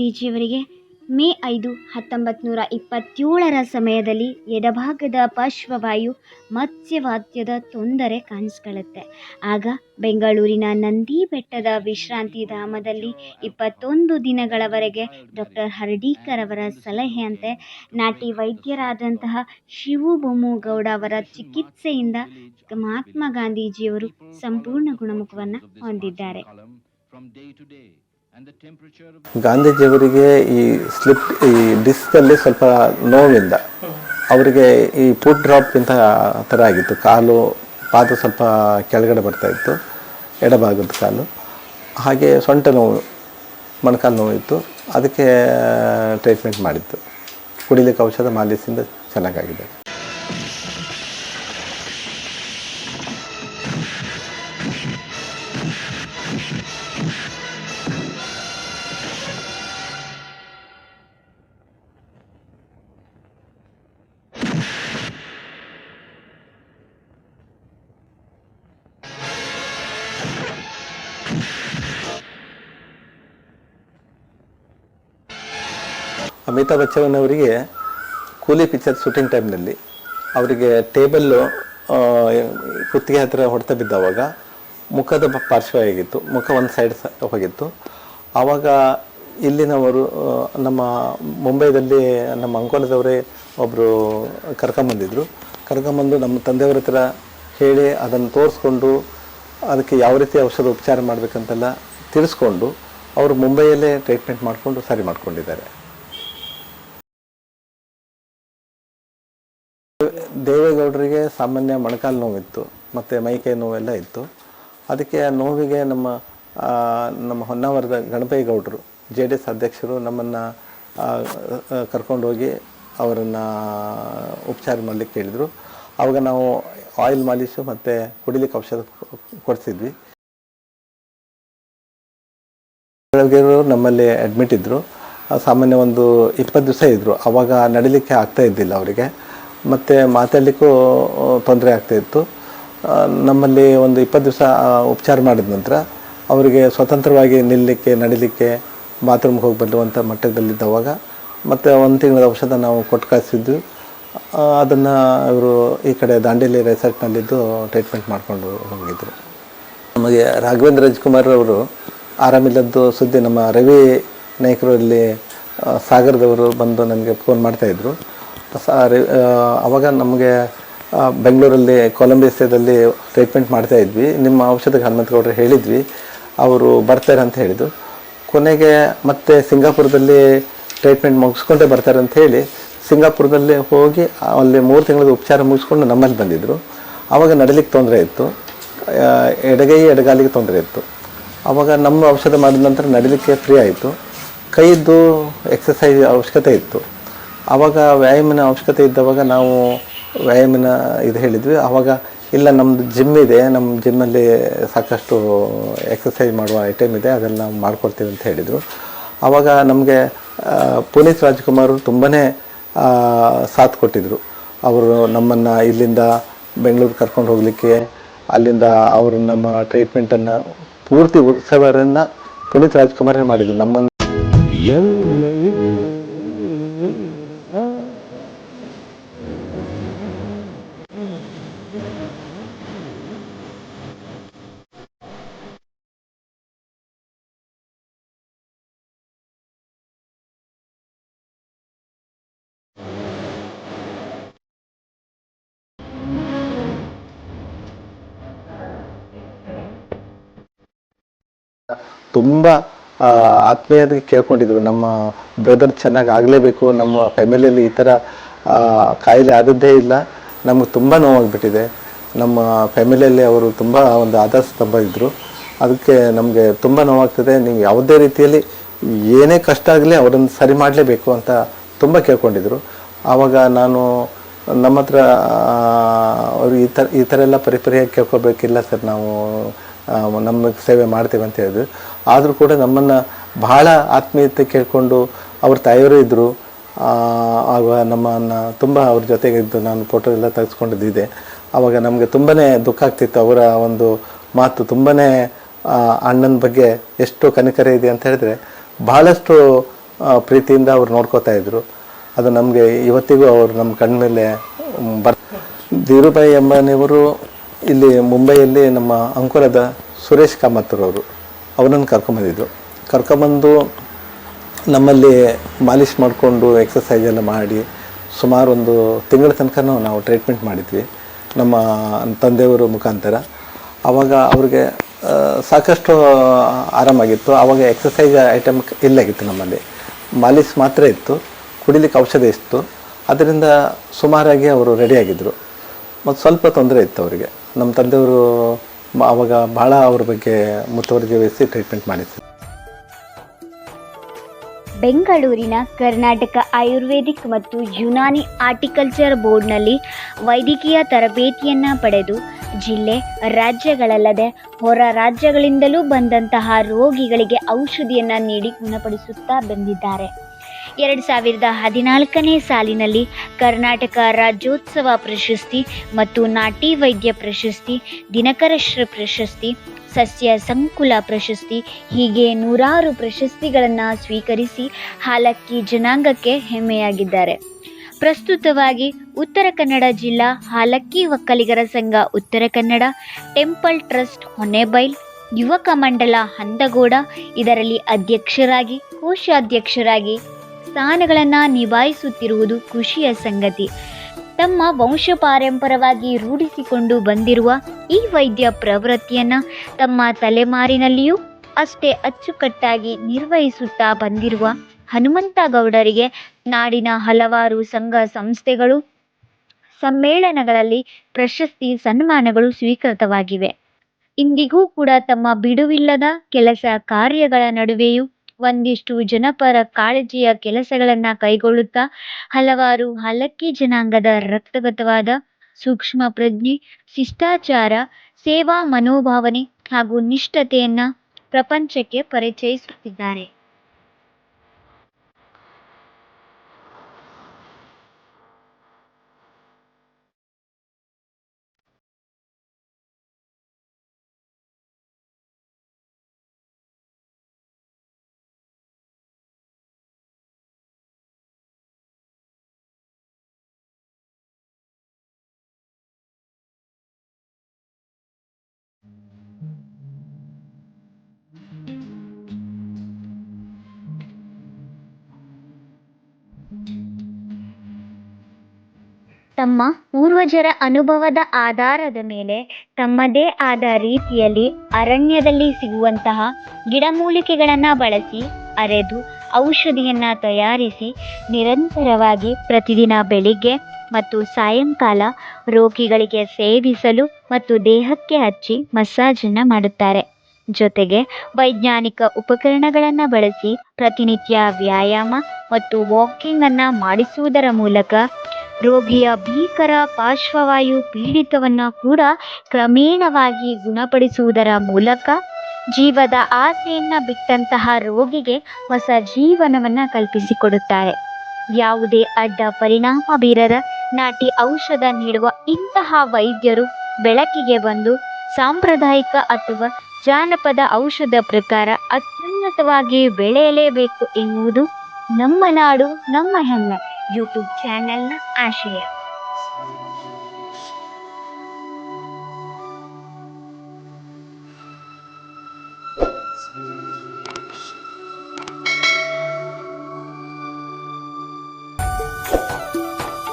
ಗಾಂಧೀಜಿಯವರಿಗೆ ಮೇ ಐದು ಹತ್ತೊಂಬತ್ತು ನೂರ ಇಪ್ಪತ್ತೇಳರ ಸಮಯದಲ್ಲಿ ಎಡಭಾಗದ ಪಾರ್ಶ್ವವಾಯು ಮತ್ಸ್ಯವಾದ್ಯದ ತೊಂದರೆ ಕಾಣಿಸ್ಕೊಳ್ಳುತ್ತೆ. ಆಗ ಬೆಂಗಳೂರಿನ ನಂದಿ ಬೆಟ್ಟದ ವಿಶ್ರಾಂತಿ ಧಾಮದಲ್ಲಿ ಇಪ್ಪತ್ತೊಂದು ದಿನಗಳವರೆಗೆ ಡಾಕ್ಟರ್ ಹರ್ಡೀಕರ್ ಅವರ ಸಲಹೆಯಂತೆ ನಾಟಿ ವೈದ್ಯರಾದಂತಹ ಶಿವು ಬೊಮ್ಮಗೌಡ ಅವರ ಚಿಕಿತ್ಸೆಯಿಂದ ಮಹಾತ್ಮ ಗಾಂಧೀಜಿಯವರು ಸಂಪೂರ್ಣ ಗುಣಮುಖವನ್ನು ಹೊಂದಿದ್ದಾರೆ. ಗಾಂಧೀಜಿಯವರಿಗೆ ಈ ಸ್ಲಿಪ್ ಈ ಡಿಸ್ಕಲ್ಲಿ ಸ್ವಲ್ಪ ನೋವಿಂದ ಅವರಿಗೆ ಈ ಫುಡ್ ಡ್ರಾಪ್ ಇಂಥ ಥರ ಆಗಿತ್ತು. ಕಾಲು, ಪಾದ ಸ್ವಲ್ಪ ಕೆಳಗಡೆ ಬರ್ತಾ ಇತ್ತು, ಎಡಭಾಗದ ಕಾಲು. ಹಾಗೆ ಸೊಂಟ ನೋವು, ಮೊಣಕಾಲು ನೋವಿತ್ತು ಅದಕ್ಕೆ ಟ್ರೀಟ್ಮೆಂಟ್ ಮಾಡಿತ್ತು ಕುಡಿಲಿಕ್ಕೆ ಔಷಧ ಮಾಲಿಸಿಂದ ಚೆನ್ನಾಗಾಗಿದೆ. ಅಮಿತಾಬ್ ಬಚ್ಚನ್ ಅವರಿಗೆ ಕೂಲಿ ಪಿಕ್ಚರ್ ಶೂಟಿಂಗ್ ಟೈಮ್ನಲ್ಲಿ ಅವರಿಗೆ ಟೇಬಲ್ಲು ಕುತ್ತಿಗೆ ಹತ್ತಿರ ಹೊಡೆತ ಬಿದ್ದವಾಗ ಮುಖದ ಪಾರ್ಶ್ವ ಆಗಿತ್ತು ಮುಖ ಒಂದು ಸೈಡ್ ಹೋಗಿತ್ತು. ಆವಾಗ ಇಲ್ಲಿನವರು ನಮ್ಮ ಮುಂಬೈದಲ್ಲಿ ನಮ್ಮ ಅಂಕೋಲದವರೇ ಒಬ್ಬರು ಕರ್ಕೊಂಬಂದಿದ್ರು. ಕರ್ಕೊಂಬಂದು ನಮ್ಮ ತಂದೆಯವರ ಹತ್ರ ಹೇಳಿ ಅದನ್ನು ತೋರಿಸ್ಕೊಂಡು ಅದಕ್ಕೆ ಯಾವ ರೀತಿ ಔಷಧ ಉಪಚಾರ ಮಾಡಬೇಕಂತೆಲ್ಲ ತಿಳಿಸ್ಕೊಂಡು ಅವರು ಮುಂಬೈಯಲ್ಲೇ ಟ್ರೀಟ್ಮೆಂಟ್ ಮಾಡಿಕೊಂಡು ಸರಿ ಮಾಡ್ಕೊಂಡಿದ್ದಾರೆ. ದೇವೇಗೌಡರಿಗೆ ಸಾಮಾನ್ಯ ಮೊಣಕಾಲು ನೋವಿತ್ತು, ಮತ್ತು ಮೈಕೈ ನೋವೆಲ್ಲ ಇತ್ತು. ಅದಕ್ಕೆ ಆ ನೋವಿಗೆ ನಮ್ಮ ನಮ್ಮ ಹೊನ್ನಾವರದ ಗಣಪೇಗೌಡರು ಜೆ ಡಿ ಎಸ್ ಅಧ್ಯಕ್ಷರು ನಮ್ಮನ್ನು ಕರ್ಕೊಂಡೋಗಿ ಅವರನ್ನು ಉಪಚಾರ ಮಾಡಲಿಕ್ಕೆ ಹೇಳಿದರು. ಆವಾಗ ನಾವು ಆಯಿಲ್ ಮಾಲಿಶು ಮತ್ತು ಕುಡಿಲಿಕ್ಕೆ ಔಷಧ ಕೊಡಿಸಿದ್ವಿ. ಬೆಳಗ್ಗೆಯವರು ನಮ್ಮಲ್ಲಿ ಅಡ್ಮಿಟ್ ಇದ್ದರು ಸಾಮಾನ್ಯ ಒಂದು ಇಪ್ಪತ್ತು ದಿವಸ ಇದ್ದರು ಆವಾಗ ನಡಿಲಿಕ್ಕೆ ಆಗ್ತಾ ಇದ್ದಿಲ್ಲ ಅವರಿಗೆ. ಮತ್ತು ಮಾತಾಡಲಿಕ್ಕೂ ತೊಂದರೆ ಆಗ್ತಾಯಿತ್ತು ನಮ್ಮಲ್ಲಿ ಒಂದು ಇಪ್ಪತ್ತು ದಿವಸ ಉಪಚಾರ ಮಾಡಿದ ನಂತರ ಅವರಿಗೆ ಸ್ವತಂತ್ರವಾಗಿ ನಿಲ್ಲಲಿಕ್ಕೆ ನಡಿಲಿಕ್ಕೆ ಬಾತ್ರೂಮ್ಗೆ ಹೋಗಿ ಬರುವಂಥ ಮಟ್ಟದಲ್ಲಿದ್ದವಾಗ ಮತ್ತು ಒಂದು ತಿಂಗಳ ಔಷಧ ನಾವು ಕೊಟ್ಟು ಕಳಿಸಿದ್ವಿ. ಅದನ್ನು ಇವರು ಈ ಕಡೆ ದಾಂಡೇಲಿ ರೆಸಾರ್ಟ್ನಲ್ಲಿದ್ದು ಟ್ರೀಟ್ಮೆಂಟ್ ಮಾಡಿಕೊಂಡು ಹೋಗಿದ್ದರು ನಮಗೆ ರಾಘವೇಂದ್ರ ರಾಜ್ಕುಮಾರ್ ಅವರು ಆರಾಮಿಲ್ಲದ್ದು ಸುದ್ದಿ ನಮ್ಮ ರವಿ ನಾಯಕರು ಇಲ್ಲಿ ಸಾಗರದವರು ಬಂದು ನನಗೆ ಫೋನ್ ಮಾಡ್ತಾಯಿದ್ರು ಅವಾಗ ನಮಗೆ ಬೆಂಗಳೂರಲ್ಲಿ ಕೊಲಂಬಿಯಾದಲ್ಲಿ ಟ್ರೀಟ್ಮೆಂಟ್ ಮಾಡ್ತಾ ಇದ್ವಿ. ನಿಮ್ಮ ಔಷಧಕ್ಕೆ ಹನುಮಂತಗೌಡರು ಹೇಳಿದ್ವಿ. ಅವರು ಬರ್ತಾರೆ ಅಂತ ಹೇಳಿದರು. ಕೊನೆಗೆ ಮತ್ತೆ ಸಿಂಗಾಪುರದಲ್ಲಿ ಟ್ರೀಟ್ಮೆಂಟ್ ಮುಗಿಸ್ಕೊಂಡೇ ಬರ್ತಾರೆ ಅಂತ ಹೇಳಿ, ಸಿಂಗಾಪುರದಲ್ಲಿ ಹೋಗಿ ಅಲ್ಲಿ ಮೂರು ತಿಂಗಳದ ಉಪಚಾರ ಮುಗಿಸ್ಕೊಂಡು ನಮ್ಮಲ್ಲಿ ಬಂದಿದ್ದರು ಆವಾಗ ನಡಲಿಕ್ಕೆ ತೊಂದರೆ ಇತ್ತು. ಎಡಗೈ, ಎಡಗಾಲಿಗೆ ತೊಂದರೆ ಇತ್ತು. ಆವಾಗ ನಮ್ಮ ಔಷಧ ಮಾಡಿದ ನಂತರ ನಡಿಲಿಕ್ಕೆ ಫ್ರೀ ಆಯಿತು. ಕೈದ್ದು ಎಕ್ಸಸೈಸ್ ಅವಶ್ಯಕತೆ ಇತ್ತು. ಆವಾಗ ವ್ಯಾಯಾಮಿನ ಅವಶ್ಯಕತೆ ಇದ್ದವಾಗ ನಾವು ವ್ಯಾಯಾಮನ ಇದು ಹೇಳಿದ್ವಿ. ಆವಾಗ ಇಲ್ಲ ನಮ್ಮದು ಜಿಮ್ ಇದೆ ನಮ್ಮ ಜಿಮ್ಮಲ್ಲಿ ಸಾಕಷ್ಟು ಎಕ್ಸಸೈಸ್ ಮಾಡುವ ಐಟಮ್ ಇದೆ, ಅದೆಲ್ಲ ನಾವು ಮಾಡ್ಕೊಡ್ತೀವಿ ಅಂತ ಹೇಳಿದರು. ಆವಾಗ ನಮಗೆ ಪುನೀತ್ ರಾಜ್ಕುಮಾರ್ ತುಂಬಾ ಸಾಥ್ ಕೊಟ್ಟಿದ್ದರು ಅವರು ನಮ್ಮನ್ನು ಇಲ್ಲಿಂದ ಬೆಂಗಳೂರು ಕರ್ಕೊಂಡು ಹೋಗಲಿಕ್ಕೆ, ಅಲ್ಲಿಂದ ಅವರು ನಮ್ಮ ಟ್ರೀಟ್ಮೆಂಟನ್ನು ಪೂರ್ತಿ ಉತ್ಸವರನ್ನು ಪುನೀತ್ ರಾಜ್ಕುಮಾರೇ ಮಾಡಿದ್ರು. ನಮ್ಮನ್ನು ತುಂಬ ಆತ್ಮೀಯತೆ ಕೇಳ್ಕೊಂಡಿದ್ರು. ನಮ್ಮ ಬ್ರದರ್ ಚೆನ್ನಾಗಿ ಆಗಲೇಬೇಕು. ನಮ್ಮ ಫ್ಯಾಮಿಲಿಯಲ್ಲಿ ಈ ಥರ ಕಾಯಿಲೆ ಆದದ್ದೇ ಇಲ್ಲ. ನಮಗೆ ತುಂಬ ನೋವಾಗ್ಬಿಟ್ಟಿದೆ. ನಮ್ಮ ಫ್ಯಾಮಿಲಿಯಲ್ಲಿ ಅವರು ತುಂಬ ಒಂದು ಆಧಾರ ಸ್ತಂಭ ಇದ್ದರು ಅದಕ್ಕೆ ನಮಗೆ ತುಂಬ ನೋವಾಗ್ತದೆ. ನೀವು ಯಾವುದೇ ರೀತಿಯಲ್ಲಿ ಏನೇ ಕಷ್ಟ ಆಗಲಿ ಅವರನ್ನು ಸರಿ ಮಾಡಲೇಬೇಕು ಅಂತ ತುಂಬ ಕೇಳ್ಕೊಂಡಿದ್ರು. ಆವಾಗ ನಾನು ನಮ್ಮ ಹತ್ರ ಅವರು ಈ ಥರ ಈ ಥರ ಎಲ್ಲ ಪರಿಪರಿಯಾಗಿ ಕೇಳ್ಕೊಬೇಕಿಲ್ಲ ಸರ್. ನಾವು ನಮ್ಮ ಸೇವೆ ಮಾಡ್ತೇವೆ ಅಂತ ಹೇಳಿದ್ರು. ಆದರೂ ಕೂಡ ನಮ್ಮನ್ನು ಬಹಳ ಆತ್ಮೀಯತೆ ಕೇಳಿಕೊಂಡು ಅವ್ರ ತಾಯಿಯವರು ಇದ್ದರು ಆಗ ನಮ್ಮನ್ನು ತುಂಬ ಅವ್ರ ಜೊತೆಗೆ ಇದ್ದು ನಾನು ಫೋಟೋ ಎಲ್ಲ ತೆಗೆಸ್ಕೊಂಡಿದ್ದಿದೆ. ಆವಾಗ ನಮಗೆ ತುಂಬಾ ದುಃಖ ಆಗ್ತಿತ್ತು. ಅವರ ಒಂದು ಮಾತು ತುಂಬಾ ಅಣ್ಣನ ಬಗ್ಗೆ ಎಷ್ಟು ಕನಿಕರ ಇದೆ ಅಂತ ಹೇಳಿದ್ರೆ ಬಹಳಷ್ಟು ಪ್ರೀತಿಯಿಂದ ಅವ್ರು ನೋಡ್ಕೋತಾ ಇದ್ರು. ಅದು ನಮಗೆ ಇವತ್ತಿಗೂ ಅವರು ನಮ್ಮ ಕಣ್ಮೇಲೆ ಬರ್, ಧೀರುಭಾಯಿ ಅಂಬಾನಿಯವರು ಇಲ್ಲಿ ಮುಂಬೈಯಲ್ಲಿ ನಮ್ಮ ಅಂಕುರದ ಸುರೇಶ್ ಕಾಮತ್ರವರು ಅವನನ್ನು ಕರ್ಕೊಂಬಂದಿದ್ದರು ಕರ್ಕೊಂಬಂದು ನಮ್ಮಲ್ಲಿ ಮಾಲಿಷ್ ಮಾಡಿಕೊಂಡು ಎಕ್ಸಸೈಸ್ ಎಲ್ಲ ಮಾಡಿ ಸುಮಾರು ಒಂದು ತಿಂಗಳ ತನಕ ನಾವು ಟ್ರೀಟ್ಮೆಂಟ್ ಮಾಡಿದ್ವಿ ನಮ್ಮ ತಂದೆಯವರು ಮುಖಾಂತರ. ಆವಾಗ ಅವ್ರಿಗೆ ಸಾಕಷ್ಟು ಆರಾಮಾಗಿತ್ತು. ಆವಾಗ ಎಕ್ಸಸೈಸ್ ಐಟಮ್ ಇಲ್ಲಾಗಿತ್ತು ನಮ್ಮಲ್ಲಿ. ಮಾಲಿಷ್ ಮಾತ್ರ ಇತ್ತು. ಕುಡಿಲಿಕ್ಕೆ ಔಷಧಿ ಇತ್ತು. ಅದರಿಂದ ಸುಮಾರಾಗಿ ಅವರು ರೆಡಿಯಾಗಿದ್ದರು ಮತ್ತು ಸ್ವಲ್ಪ ತೊಂದರೆ ಇತ್ತು ಅವರಿಗೆ. ನಮ್ಮ ತಂದೆಯವರು ಆವಾಗ ಭಾಳ ಅವ್ರ ಬಗ್ಗೆ ಮುತುವರ್ಜಿ ವಹಿಸಿ ಟ್ರೀಟ್ಮೆಂಟ್ ಮಾಡಿದ್ರು. ಬೆಂಗಳೂರಿನ ಕರ್ನಾಟಕ ಆಯುರ್ವೇದಿಕ್ ಮತ್ತು ಯುನಾನಿ ಆರ್ಟಿಕಲ್ಚರ್ ಬೋರ್ಡ್ನಲ್ಲಿ ವೈದ್ಯಕೀಯ ತರಬೇತಿಯನ್ನು ಪಡೆದು ಜಿಲ್ಲೆ ರಾಜ್ಯಗಳಲ್ಲದೆ ಹೊರ ರಾಜ್ಯಗಳಿಂದಲೂ ಬಂದಂತಹ ರೋಗಿಗಳಿಗೆ ಔಷಧಿಯನ್ನು ನೀಡಿ ಗುಣಪಡಿಸುತ್ತಾ ಬಂದಿದ್ದಾರೆ. ಎರಡು ಸಾವಿರದ ಹದಿನಾಲ್ಕನೇ ಸಾಲಿನಲ್ಲಿ ಕರ್ನಾಟಕ ರಾಜ್ಯೋತ್ಸವ ಪ್ರಶಸ್ತಿ ಮತ್ತು ನಾಟಿ ವೈದ್ಯ ಪ್ರಶಸ್ತಿ ದಿನಕರಶ್ರ ಪ್ರಶಸ್ತಿ, ಸಸ್ಯ ಸಂಕುಲ ಪ್ರಶಸ್ತಿ, ಹೀಗೆ ನೂರಾರು ಪ್ರಶಸ್ತಿಗಳನ್ನು ಸ್ವೀಕರಿಸಿ ಹಾಲಕ್ಕಿ ಜನಾಂಗಕ್ಕೆ ಹೆಮ್ಮೆಯಾಗಿದ್ದಾರೆ. ಪ್ರಸ್ತುತವಾಗಿ ಉತ್ತರ ಕನ್ನಡ ಜಿಲ್ಲಾ ಹಾಲಕ್ಕಿ ಒಕ್ಕಲಿಗರ ಸಂಘ ಉತ್ತರ ಕನ್ನಡ, ಟೆಂಪಲ್ ಟ್ರಸ್ಟ್ ಹೊನ್ನೆಬೈಲ್ ಯುವಕ ಮಂಡಲ ಹಂದಗೋಡ, ಇದರಲ್ಲಿ ಅಧ್ಯಕ್ಷರಾಗಿ, ಕೋಶಾಧ್ಯಕ್ಷರಾಗಿ ಸ್ಥಾನಗಳನ್ನು ನಿಭಾಯಿಸುತ್ತಿರುವುದು ಖುಷಿಯ ಸಂಗತಿ. ತಮ್ಮ ವಂಶ ಪಾರಂಪರವಾಗಿ ರೂಢಿಸಿಕೊಂಡು ಬಂದಿರುವ ಈ ವೈದ್ಯ ಪ್ರವೃತ್ತಿಯನ್ನು ತಮ್ಮ ತಲೆಮಾರಿನಲ್ಲಿಯೂ ಅಷ್ಟೇ ಅಚ್ಚುಕಟ್ಟಾಗಿ ನಿರ್ವಹಿಸುತ್ತಾ ಬಂದಿರುವ ಹನುಮಂತ ಗೌಡರಿಗೆ ನಾಡಿನ ಹಲವಾರು ಸಂಘ ಸಂಸ್ಥೆಗಳು, ಸಮ್ಮೇಳನಗಳಲ್ಲಿ ಪ್ರಶಸ್ತಿ ಸನ್ಮಾನಗಳು ಸ್ವೀಕೃತವಾಗಿವೆ. ಇಂದಿಗೂ ಕೂಡ ತಮ್ಮ ಬಿಡುವಿಲ್ಲದ ಕೆಲಸ ಕಾರ್ಯಗಳ ನಡುವೆಯೂ ಒಂದಿಷ್ಟು ಜನಪರ ಕಾಳಜಿಯ ಕೆಲಸಗಳನ್ನು ಕೈಗೊಳ್ಳುತ್ತಾ ಹಲವಾರು ಹಲಕ್ಕಿ ಜನಾಂಗದ ರಕ್ತಗತವಾದ ಸೂಕ್ಷ್ಮ ಪ್ರಜ್ಞೆ, ಶಿಷ್ಟಾಚಾರ, ಸೇವಾ ಮನೋಭಾವನೆ ಹಾಗೂ ನಿಷ್ಠತೆಯನ್ನು ಪ್ರಪಂಚಕ್ಕೆ ಪರಿಚಯಿಸುತ್ತಿದ್ದಾರೆ. ತಮ್ಮ ಪೂರ್ವಜರ ಅನುಭವದ ಆಧಾರದ ಮೇಲೆ ತಮ್ಮದೇ ಆದ ರೀತಿಯಲ್ಲಿ ಅರಣ್ಯದಲ್ಲಿ ಸಿಗುವಂತಹ ಗಿಡಮೂಲಿಕೆಗಳನ್ನು ಬಳಸಿ ಅರೆದು ಔಷಧಿಯನ್ನು ತಯಾರಿಸಿ ನಿರಂತರವಾಗಿ ಪ್ರತಿದಿನ ಬೆಳಿಗ್ಗೆ ಮತ್ತು ಸಾಯಂಕಾಲ ರೋಗಿಗಳಿಗೆ ಸೇವಿಸಲು ಮತ್ತು ದೇಹಕ್ಕೆ ಹಚ್ಚಿ ಮಸಾಜನ್ನು ಮಾಡುತ್ತಾರೆ. ಜೊತೆಗೆ ವೈಜ್ಞಾನಿಕ ಉಪಕರಣಗಳನ್ನು ಬಳಸಿ ಪ್ರತಿನಿತ್ಯ ವ್ಯಾಯಾಮ ಮತ್ತು ವಾಕಿಂಗನ್ನು ಮಾಡಿಸುವುದರ ಮೂಲಕ ರೋಗಿಯ ಭೀಕರ ಪಾರ್ಶ್ವವಾಯು ಪೀಡಿತವನ್ನು ಕೂಡ ಕ್ರಮೇಣವಾಗಿ ಗುಣಪಡಿಸುವುದರ ಮೂಲಕ ಜೀವದ ಆಸೆಯನ್ನು ಬಿಟ್ಟಂತಹ ರೋಗಿಗೆ ಹೊಸ ಜೀವನವನ್ನು ಕಲ್ಪಿಸಿಕೊಡುತ್ತಾರೆ. ಯಾವುದೇ ಅಡ್ಡ ಪರಿಣಾಮ ಬೀರದ ನಾಟಿ ಔಷಧ ನೀಡುವ ಇಂತಹ ವೈದ್ಯರು ಬೆಳಕಿಗೆ ಬಂದು ಸಾಂಪ್ರದಾಯಿಕ ಅಥವಾ ಜಾನಪದ ಔಷಧ ಪ್ರಕಾರ ಅತ್ಯುನ್ನತವಾಗಿ ಬೆಳೆಯಲೇಬೇಕು ಎನ್ನುವುದು ನಮ್ಮ ನಾಡು, ನಮ್ಮ ಹೆಮ್ಮೆ. यूट्यूब चैनल आशय